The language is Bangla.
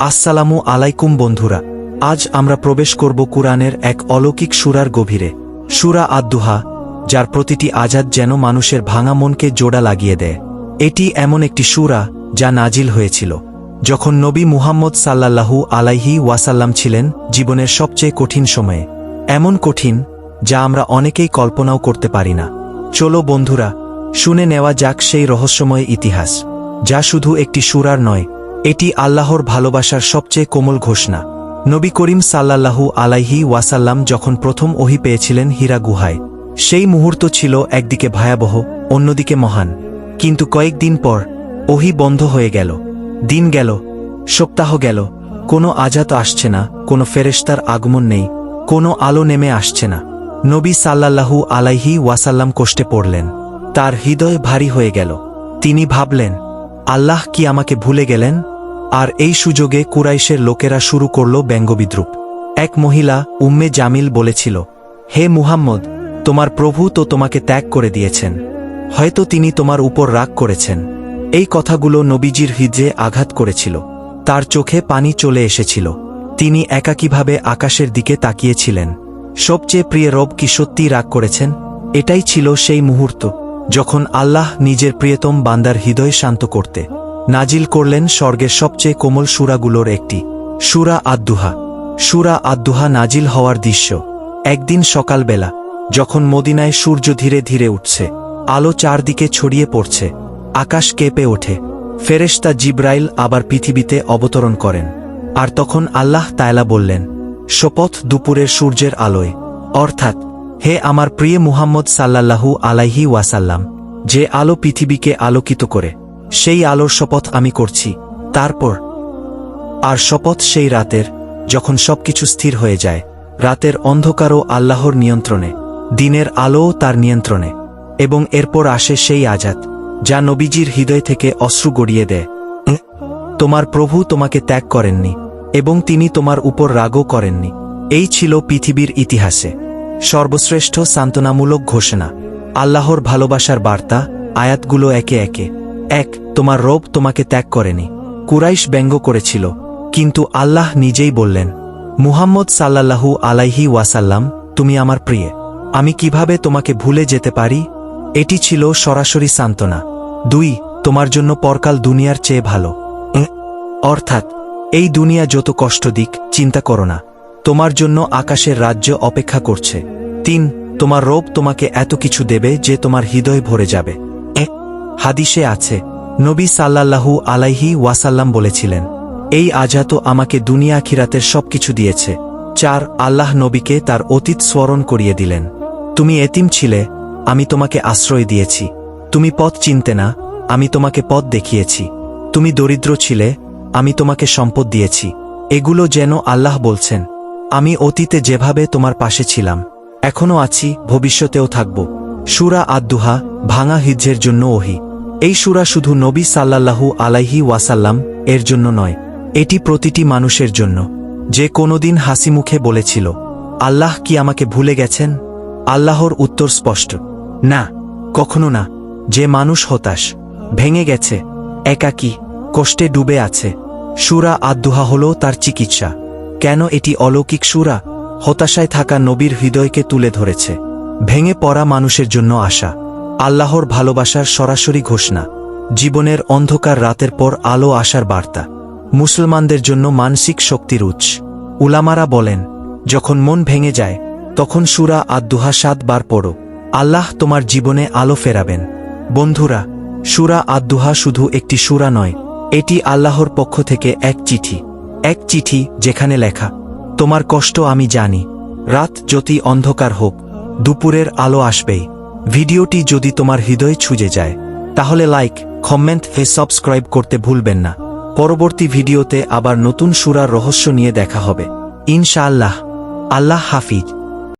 আসসালামু আলাইকুম বন্ধুরা, আজ আমরা প্রবেশ করব কুরআনের এক অলৌকিক সুরার গভীরে, সুরা আদ্দুহা, যার প্রতিটি আজাদ যেন মানুষের ভাঙা মনকে জোড়া লাগিয়ে দেয়। এটি এমন একটি সুরা যা নাজিল হয়েছিল, যখন নবী মুহাম্মদ সাল্লাল্লাহু আলাইহি ওয়াসাল্লাম ছিলেন জীবনের সবচেয়ে কঠিন সময়ে। এমন কঠিন যা আমরা অনেকেই কল্পনাও করতে পারি না। চলো বন্ধুরা, শুনে নেওয়া যাক সেই রহস্যময় ইতিহাস, যা শুধু একটি সুরার নয় এটি আল্লাহর ভালোবাসার সবচেয়ে কোমল ঘোষণা। নবী করিম সাল্লাল্লাহু আলাইহি ওয়াসাল্লাম যখন প্রথম ওহি পেয়েছিলেন হীরা গুহায়, সেই মুহূর্ত ছিল একদিকে ভয়াবহ, অন্যদিকে মহান। কিন্তু কয়েকদিন পর, ওহি বন্ধ হয়ে গেল, দিন গেল, সপ্তাহ গেল, কোনো আজাত আসছে না, কোনো ফেরেশতার আগমন নেই, কোনো আলো নেমে আসছে না। নবী সাল্লাল্লাহু আলাইহি ওয়াসাল্লাম কষ্টে পড়লেন, তার হৃদয় ভারী হয়ে গেল। তিনি ভাবলেন, আল্লাহ কি আমাকে ভুলে গেলেন? আর এই সুযোগে কুরাইশের লোকেরা শুরু করল ব্যঙ্গবিদ্রুপ। এক মহিলা, উম্মে জামিল, বলেছিল, হে মুহাম্মদ, তোমার প্রভু তো তোমাকে ত্যাগ করে দিয়েছেন। হয়তো তিনি তোমার উপর রাগ করেছেন। এই কথাগুলো নবীজির হৃদয়ে আঘাত করেছিল। তার চোখে পানি চলে এসেছিল। তিনি একাকীভাবে আকাশের দিকে তাকিয়েছিলেন। সবচেয়ে প্রিয় রব কি সত্যি রাগ করেছেন? এটাই ছিল সেই মুহূর্ত যখন আল্লাহ নিজের প্রিয়তম বান্দার হৃদয় শান্ত করতে নাজিল করলেন স্বর্গের সবচেয়ে কোমল সুরাগুলোর একটি, সুরা আদ্দুহা। সুরা আদ্দুহা নাজিল হওয়ার দৃশ্য। একদিন সকালবেলা, যখন মদিনায় সূর্য ধীরে ধীরে উঠছে, আলো চারদিকে ছড়িয়ে পড়ছে, আকাশ কেঁপে ওঠে, ফেরেশতা জিব্রাইল আবার পৃথিবীতে অবতরণ করেন। আর তখন আল্লাহ তায়লা বললেন, শপথ দুপুরের সূর্যের আলোয়। অর্থাৎ, হে আমার প্রিয় মুহাম্মদ সাল্লাল্লাহু আলাইহি ওয়াসাল্লাম, যে আলো পৃথিবীকে আলোকিত করে সেই আলোর শপথ আমি করছি। তারপর, আর শপথ সেই রাতের, যখন সবকিছু স্থির হয়ে যায়, রাতের অন্ধকারও আল্লাহর নিয়ন্ত্রণে, দিনের আলোও তার নিয়ন্ত্রণে, এবং এরপর আসে সেই আজাদ, যা নবীজির হৃদয় থেকে অশ্রু গড়িয়ে দেয়। তোমার প্রভু তোমাকে ত্যাগ করেননি, এবং তিনি তোমার উপর রাগও করেননি। এই ছিল পৃথিবীর ইতিহাসে সর্বশ্রেষ্ঠ সান্ত্বনামূলক ঘোষণা। আল্লাহর ভালোবাসার বার্তা, আয়াতগুলো একে একে। এক, তোমার রব তোমাকে ত্যাগ করেনি। কুরাইশ ব্যঙ্গ করেছিল, কিন্তু আল্লাহ নিজেই বললেন, মুহাম্মদ সাল্লাল্লাহু আলাইহি ওয়াসাল্লাম, তুমি আমার প্রিয়ে। আমি কীভাবে তোমাকে ভুলে যেতে পারি? এটি ছিল সরাসরি সান্ত্বনা। দুই, তোমার জন্য পরকাল দুনিয়ার চেয়ে ভালো। অর্থাৎ, এই দুনিয়া যত কষ্ট দিক, চিন্তা করো না। তোমার জন্য আকাশের রাজ্য অপেক্ষা করছে। তিন, তোমার রব তোমাকে এত কিছু দেবে যে তোমার হৃদয় ভরে যাবে। হাদিসে আছে, নবী সাল্লাল্লাহু আলাইহি ওয়াসাল্লাম বলেছিলেন, এই আজাত আমাকে দুনিয়া খিরাতের সবকিছু দিয়েছে, চার আল্লাহ নবীকে তার অতীত স্মরণ করিয়ে দিলেন। তুমি এতিম ছিলে, আমি তোমাকে আশ্রয় দিয়েছি। তুমি পথ চিনতে না, আমি তোমাকে পথ দেখিয়েছি। তুমি দরিদ্র ছিলে, আমি তোমাকে সম্পদ দিয়েছি। এগুলো যেন আল্লাহ বলছেন, আমি অতীতে যেভাবে তোমার পাশে ছিলাম এখনও আছি, ভবিষ্যতেও থাকব। সুরা আদ্দুহা, ভাঙা হিজ্জের জন্য ওহি। এই সুরা শুধু নবী সাল্লাল্লাহু আলাইহি ওয়াসাল্লাম এর জন্য নয়, এটি প্রতিটি মানুষের জন্য। যে কোনোদিন হাসি মুখে বলেছিল, আল্লাহ কি আমাকে ভুলে গেছেন? আল্লাহর উত্তর স্পষ্ট, না, কখনো না। যে মানুষ হতাশ, ভেঙে গেছে, একাকী, কষ্টে ডুবে আছে, সুরা আদ্দুহা হল তার চিকিৎসা। কেন এটি অলৌকিক সুরা? হতাশায় থাকা নবীর হৃদয়কে তুলে ধরেছে। ভেঙে পড়া মানুষের জন্য আশা। আল্লাহর ভালোবাসার সরাসরি ঘোষণা, জীবনের অন্ধকার রাতের পর আলো আসার বার্তা। মুসলমানদের জন্য মানসিক শক্তির উৎস। উলামারা বলেন, যখন মন ভেঙে যায়, তখন সুরা আদ্দুহা সাতবার পড়ো। আল্লাহ তোমার জীবনে আলো ফেরাবেন। বন্ধুরা, সুরা আদ্দুহা শুধু একটি সুরা নয়, এটি আল্লাহর পক্ষ থেকে এক চিঠি। এক চিঠি যেখানে লেখা, তোমার কষ্ট আমি জানি। রাত যদি অন্ধকার হোক, দুপুরের আলো আসবেই। ভিডিওটি যদি তোমার হৃদয়ে ছুঁজে যায়, তাহলে লাইক কমেন্ট হে সাবস্ক্রাইব করতে ভুলবেন না। পরবর্তী ভিডিওতে আবার নতুন সুরার রহস্য নিয়ে দেখা হবে। ইনশাআল্লাহ। আল্লাহ হাফিজ।